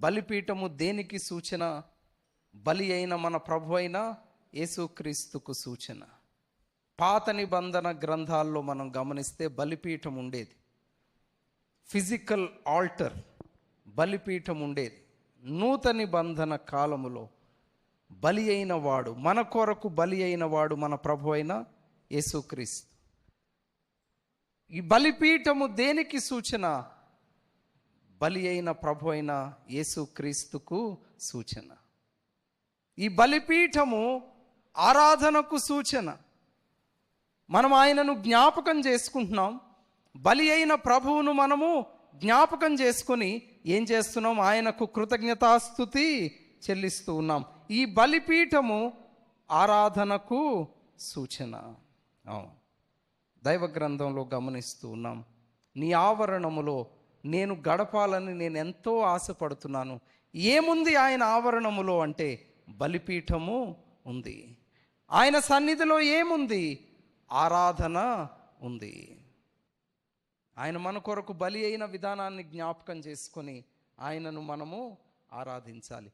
బలిపీఠము దేనికి సూచన? బలి అయిన మన ప్రభు అయిన యేసుక్రీస్తుకు సూచన. పాత నిబంధన గ్రంథాల్లో మనం గమనిస్తే బలిపీఠం ఉండేది. ఫిజికల్ ఆల్టర్ బలిపీఠం ఉండేది. నూతన నిబంధన కాలములో బలి అయిన వాడు మన కొరకు బలి అయిన వాడు మన ప్రభు అయిన యేసుక్రీస్తు. ఈ బలిపీఠము దేనికి సూచన? బలి అయిన ప్రభు అయిన యేసుక్రీస్తుకు సూచన. ఈ బలిపీఠము ఆరాధనకు సూచన. మనం ఆయనను జ్ఞాపకం చేసుకుంటున్నాం. బలి అయిన ప్రభువును మనము జ్ఞాపకం చేసుకొని ఏం చేస్తున్నాం? ఆయనకు కృతజ్ఞతాస్థుతి చెల్లిస్తూ ఉన్నాం. ఈ బలిపీఠము ఆరాధనకు సూచన. అవును. దైవ గ్రంథంలో గమనిస్తూ ఉన్నాం. నీ ఆవరణములో నేను గడపాలని నేను ఎంతో ఆశపడుతున్నాను. ఏముంది ఆయన ఆవరణములో అంటే బలిపీఠము ఉంది. ఆయన సన్నిధిలో ఏముంది? ఆరాధన ఉంది. ఆయన మన కొరకు బలి అయిన విధానాన్ని జ్ఞాపకం చేసుకొని ఆయనను మనము ఆరాధించాలి.